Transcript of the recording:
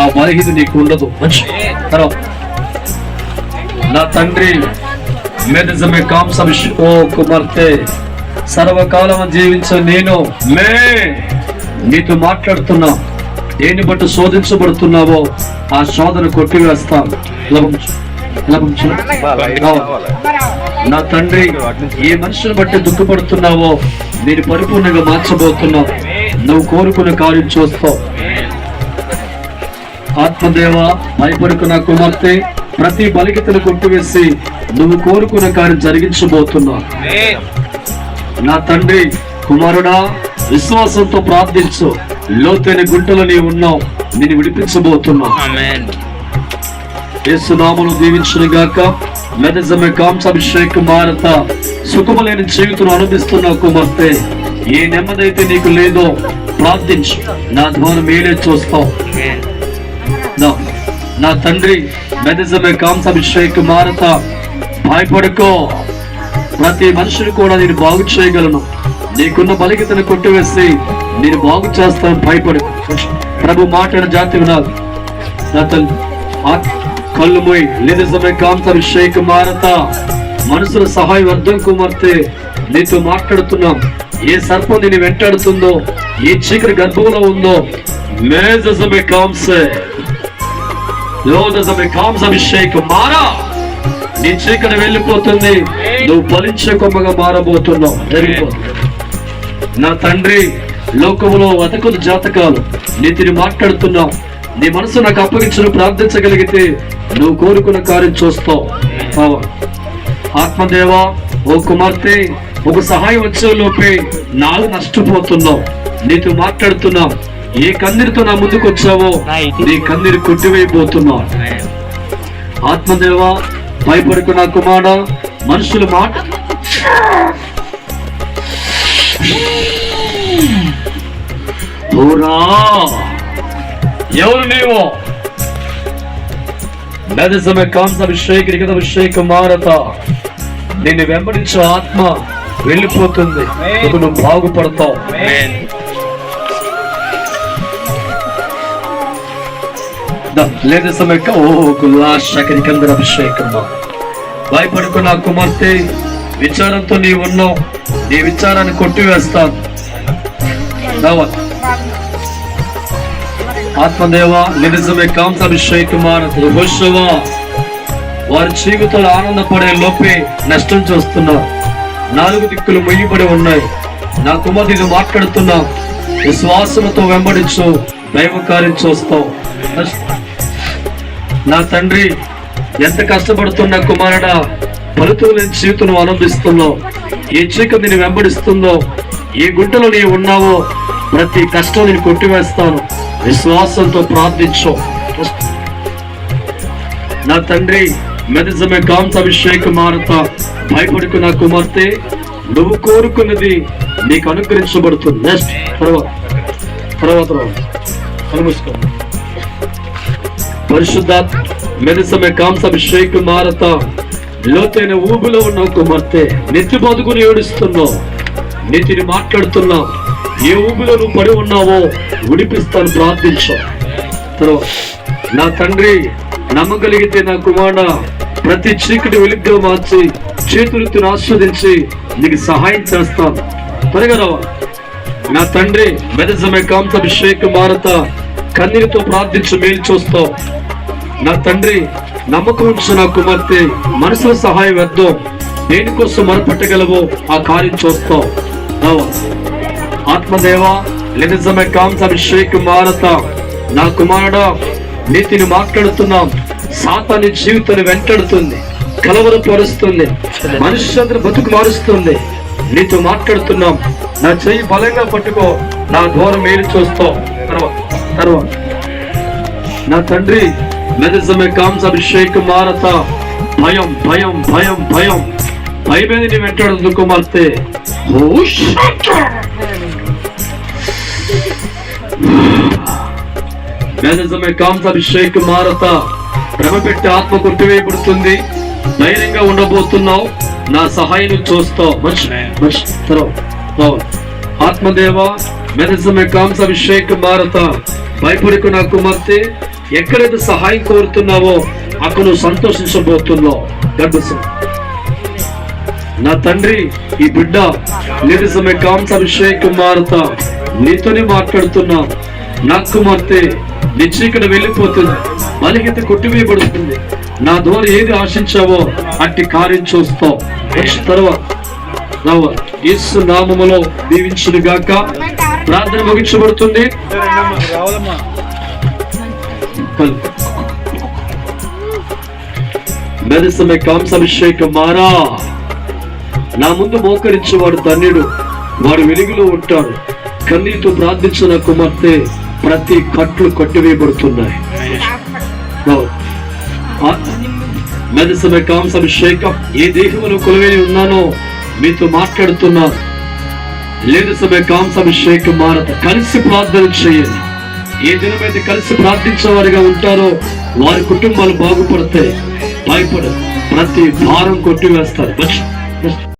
ఆ బలహీన నీకు ఉండదు. తర్వాత నా తండ్రి మెదజమే కాంసవిష్ ఓ కుమార్తె సర్వకాలం జీవించే నేను మే నీతో మాట్లాడుతున్నా. దేని బట్టి శోధించబడుతున్నావో ఆ శోధన కొట్టివేస్తాను నా తండ్రి ఏ మనుషుని బట్టి దుఃఖపడుతున్నావో నేను పరిపూర్ణంగా మార్చబోతున్నావు. నువ్వు కోరుకున్న కార్యం చూస్తావు. ఆత్మదేవ భయపడుకున్న కుమార్తె ప్రతి బలికితను కొట్టివేసి నువ్వు కోరుకున్న కార్యం జరిగించబోతున్నావు. నా తండ్రి కుమారుడా విశ్వాసంతో ప్రార్థించు. లోతైన గుంటలో నీవు ఉన్నావు. నేను విడిపించబోతున్నావు. ఆమేన్ యేసునామను దీవించిన గాక. మెదజమే కాంసాభిషేక్ మారత సుఖములేని జీవితం అనుభవిస్తున్న కుమార్తె ఏ నెమ్మదైతే నీకు లేదో ప్రార్థించు. నా ద్వారా మేలే చూస్తావు. ప్రార్థిద్దాం నా తండ్రి మెదజమే కాంసాభిషేక్ మారత భయపడుకో. ప్రతి మనుషుని కూడా నేను బాగు చేయగలను. నీకున్న బలిగితను కొట్టివేసి నేను బాగు చేస్తాను భయపడు. ప్రభు మాట్లాడిన జాతి వినాలి. నా తల్లి కళ్ళు మోయి. నిజమే కాంతాభిషేక్ మారత మనుషుల సహాయం అర్థం కుమార్తె నీతో మాట్లాడుతున్నాం. ఏ సర్పం నేను వెంటాడుతుందో ఏ చీకటి గర్భంలో ఉందో మేజమే కాంసే లోదమే కాంసాభిషేక్ మారా. నీ చీకటి వెళ్ళిపోతుంది. నువ్వు ఫలించే కొమ్మగా మారబోతున్నావు. జరిగిపోతుంది నా తండ్రి లోకములో వతకులు జాతకాలు నీతిని మాట్లాడుతున్నావు. నీ మనసు నాకు అప్పగించిన ప్రార్థించగలిగితే నువ్వు కోరుకున్న కార్యం చూస్తావు. ఆత్మదేవ ఆత్మదేవా ఓ కుమార్తె ఒక సహాయం వచ్చే లోపే నాలుగు నష్టపోతున్నావు. నీతో మాట్లాడుతున్నావు. ఏ కందిరితో నా ముందుకు వచ్చావో నీ కందిరి కొట్టివైపోతున్నావు ఆత్మదేవ భయపడుకున్న కుమార మనుషులు మాట. ఎవరు నీవు? మెదసమే కాంసాభిషేక్ నిగత అభిషేక మారత. నిన్ను వెంబడించే ఆత్మ వెళ్ళిపోతుంది. నువ్వు బాగుపడతావు. ఆమేన్ లేదా సమయక్క ఓ కులాశకరి కందర అభిషేకమ్మా కుమార్తె విచారంతో నీ ఉన్నావు. నీ విచారాన్ని కొట్టివేస్తాను. ఆత్మదేవ నిజమే కాంసాభిషేకమాన యెహోషువ వారి జీవితంలో ఆనందపడే లోపే నష్టం చూస్తున్నారు నాలుగు దిక్కులు మొయ్యబడి ఉన్నాయి. నా కుమార్తెను మాట్లాడుతున్నా. విశ్వాసంతో వెంబడించు. దైవ కార్యం చూస్తావు నా తండ్రి ఎంత కష్టపడుతున్న కుమారుడ ఫలితం లేని జీవితం నువ్వు ఆనందిస్తున్నావు ఏ చీకటి నేను వెంబడిస్తుందో ఏ గుంటలో నీవు ఉన్నావో ప్రతి కష్టం నేను కొట్టివేస్తాను. విశ్వాసంతో ప్రార్థించు. నా తండ్రి మెదజమే కాంసాభిషేక మారత భయపడుకు నా కుమార్తె నువ్వు కోరుకున్నది నీకు అనుగ్రహించబడుతుంది. నెక్స్ట్ తర్వాత. తర్వాత కనుమూసుకో పరిశుద్ధాత్ మెదసమే కాంసాభిషేక మారత లోతైన ఊబిలో ఉన్న కుమార్తె నెత్తి బతుకుని ఏడుస్తున్నావు. నెత్తిని మాట్లాడుతున్నావు. ఏ ఊబిలో నువ్వు పడి ఉన్నావో విడిపిస్తాను ప్రార్థించావు నా తండ్రి నమ్మగలిగితే నా కుమారుడ ప్రతి చీకటి వెలుగుగా మార్చి చేతులెత్తును ఆస్వాదించి నీకు సహాయం చేస్తాను. త్వరగా రావాలి. నా తండ్రి మెదసమే కాంతాభిషేక మారత కన్నీరుతో ప్రార్థించు మేలు చూస్తావు నా తండ్రి నమ్మకం ఉంచు నా కుమార్తె మనసుల సహాయం వేద్దాం. దేనికోసం మొరపెట్టగలవో ఆ కార్యం చూస్తావు ఆత్మదేవ నిజమే కాంతాభిషేక మారత నా కుమారుడా నీతిని మాట్లాడుతున్నాం. సాతాని జీవితాన్ని వెంటాడుతుంది కలవరపరుస్తుంది పరుస్తుంది బతుకు మారుస్తుంది. నీతో మాట్లాడుతున్నాం. నా చెయ్యి బలంగా పట్టుకో నా ఘోరం మేలు చూస్తావు తర్వాత తర్వాత నా తండ్రి మెదజమే కాంసాభిషేక మారత. భయం భయం భయం భయం. భయమేది నీ వెంటాడు కుమార్తె ఓ షట్! మేనజమే కాంసాభిషేక్ మారత. భ్రమ పెట్టి ఆత్మ కొట్టివేయబడుతుంది. ధైర్యంగా ఉండబోతున్నావు. నా సహాయం చూస్తావు. మంచి మంచి తర్వాత. తర్వాత. ఆత్మదేవ మెదజమే కాంసాభిషేక్ మారత నా కుమార్తె. ఎక్కడైతే సహాయం కోరుతున్నావో అక్కడ నువ్వు సంతోషించబోతున్నావు. నా తండ్రి ఈ బిడ్డ నీటి సమయ కాంస అభిషేక్ భారత నీతోనే మాట్లాడుతున్నా. నా కుమార్తె నీ వెళ్ళిపోతుంది. బలిగిత కొట్టివేయబడుతుంది. నా ద్వారా ఏది ఆశించావో అట్టి కార్యం చూస్తావు. నెక్స్ట్ తర్వాత యేసు నామములో దీవించును గాక ప్రార్థన ముగించబడుతుంది. మెదసమే కాంసాభిషేకం మారా. నా ముందు మోకరించేవాడు ధన్యుడు వాడు వెలుగులో ఉంటాడు. కన్నీతో ప్రార్థించిన కుమార్తె ప్రతి కట్లు కొట్టివేయబడుతున్నాయి. మెదసమే కాంసాభిషేకం. ఏ దేహంలో కొలువేని ఉన్నానో మీతో మాట్లాడుతున్నారు లేదు సభ కాంసాభిషేకం భారత కలిసి ప్రార్థన చేయండి. ఏ దినమైతే కలిసి ప్రార్థించే వారిగా ఉంటారో వారి కుటుంబాలు బాగుపడతాయి. భయపడ ప్రతి భారం కొట్టివేస్తారు.